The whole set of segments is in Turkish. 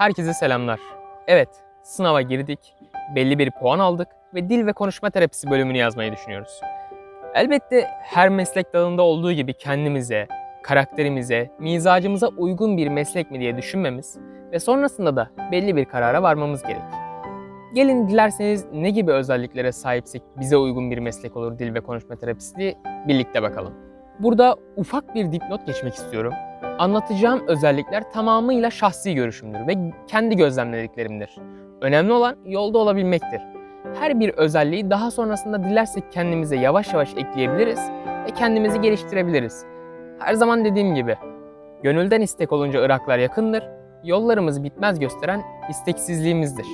Herkese selamlar. Evet, sınava girdik, belli bir puan aldık ve dil ve konuşma terapisi bölümünü yazmayı düşünüyoruz. Elbette her meslek dalında olduğu gibi kendimize, karakterimize, mizacımıza uygun bir meslek mi diye düşünmemiz ve sonrasında da belli bir karara varmamız gerek. Gelin dilerseniz ne gibi özelliklere sahipsek bize uygun bir meslek olur dil ve konuşma terapisi diye birlikte bakalım. Burada ufak bir dipnot geçmek istiyorum. Anlatacağım özellikler tamamıyla şahsi görüşümdür ve kendi gözlemlediklerimdir. Önemli olan yolda olabilmektir. Her bir özelliği daha sonrasında dilersek kendimize yavaş yavaş ekleyebiliriz ve kendimizi geliştirebiliriz. Her zaman dediğim gibi, gönülden istek olunca ıraklar yakındır, yollarımız bitmez gösteren isteksizliğimizdir.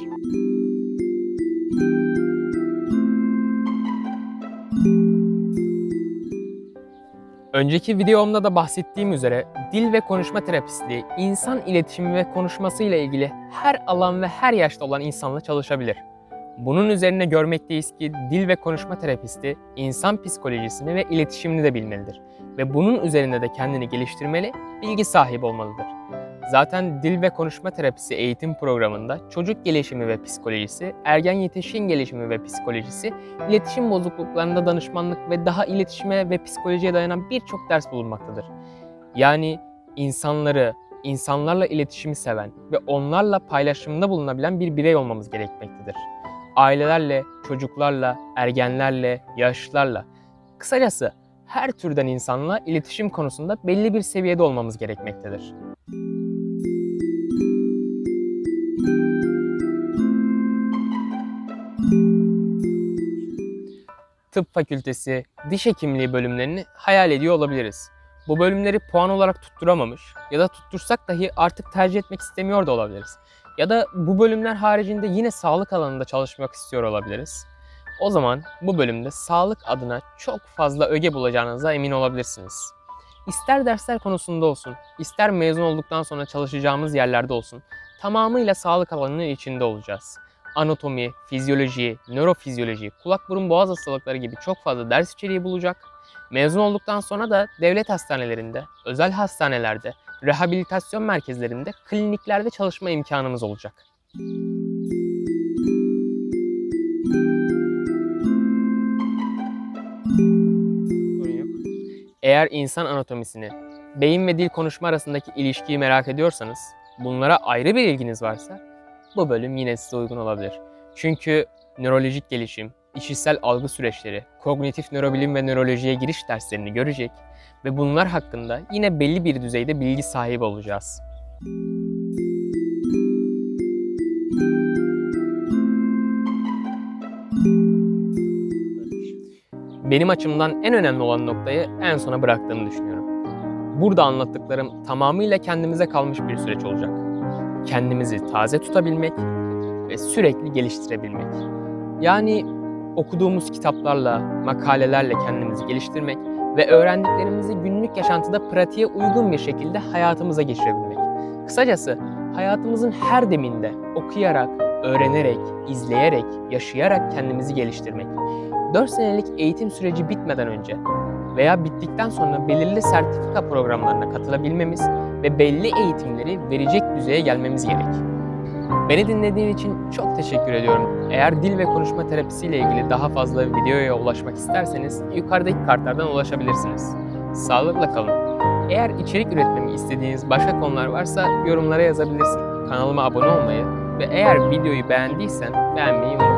Önceki videomda da bahsettiğim üzere dil ve konuşma terapistliği insan iletişimi ve konuşmasıyla ilgili her alan ve her yaşta olan insanla çalışabilir. Bunun üzerine görmekteyiz ki dil ve konuşma terapisti insan psikolojisini ve iletişimini de bilmelidir ve bunun üzerinde de kendini geliştirmeli, bilgi sahibi olmalıdır. Zaten dil ve konuşma terapisi eğitim programında çocuk gelişimi ve psikolojisi, ergen yetişkin gelişimi ve psikolojisi, iletişim bozukluklarında danışmanlık ve daha iletişime ve psikolojiye dayanan birçok ders bulunmaktadır. Yani insanları, insanlarla iletişimi seven ve onlarla paylaşımda bulunabilen bir birey olmamız gerekmektedir. Ailelerle, çocuklarla, ergenlerle, yaşlılarla, kısacası her türden insanla iletişim konusunda belli bir seviyede olmamız gerekmektedir. Tıp fakültesi, diş hekimliği bölümlerini hayal ediyor olabiliriz. Bu bölümleri puan olarak tutturamamış ya da tuttursak dahi artık tercih etmek istemiyor da olabiliriz. Ya da bu bölümler haricinde yine sağlık alanında çalışmak istiyor olabiliriz. O zaman bu bölümde sağlık adına çok fazla öge bulacağınıza emin olabilirsiniz. İster dersler konusunda olsun, ister mezun olduktan sonra çalışacağımız yerlerde olsun, tamamıyla sağlık alanının içinde olacağız anatomi, fizyoloji, nörofizyoloji, kulak burun boğaz hastalıkları gibi çok fazla ders içeriği bulacak. Mezun olduktan sonra da devlet hastanelerinde, özel hastanelerde, rehabilitasyon merkezlerinde, kliniklerde çalışma imkanımız olacak. Eğer insan anatomisini, beyin ve dil konuşma arasındaki ilişkiyi merak ediyorsanız, bunlara ayrı bir ilginiz varsa bu bölüm yine size uygun olabilir. Çünkü nörolojik gelişim, işitsel algı süreçleri, kognitif nörobilim ve nörolojiye giriş derslerini görecek ve bunlar hakkında yine belli bir düzeyde bilgi sahibi olacağız. Benim açımdan en önemli olan noktayı en sona bıraktığımı düşünüyorum. Burada anlattıklarım tamamıyla kendimize kalmış bir süreç olacak kendimizi taze tutabilmek ve sürekli geliştirebilmek. Yani okuduğumuz kitaplarla, makalelerle kendimizi geliştirmek ve öğrendiklerimizi günlük yaşantıda pratiğe uygun bir şekilde hayatımıza geçirebilmek. Kısacası hayatımızın her deminde okuyarak, öğrenerek, izleyerek, yaşayarak kendimizi geliştirmek. 4 senelik eğitim süreci bitmeden önce veya bittikten sonra belirli sertifika programlarına katılabilmemiz ve belli eğitimleri verecek düzeye gelmemiz gerek. Beni dinlediğin için çok teşekkür ediyorum. Eğer dil ve konuşma terapisiyle ilgili daha fazla videoya ulaşmak isterseniz yukarıdaki kartlardan ulaşabilirsiniz. Sağlıkla kalın. Eğer içerik üretmemi istediğiniz başka konular varsa yorumlara yazabilirsin. Kanalıma abone olmayı ve eğer videoyu beğendiysen beğenmeyi unutma.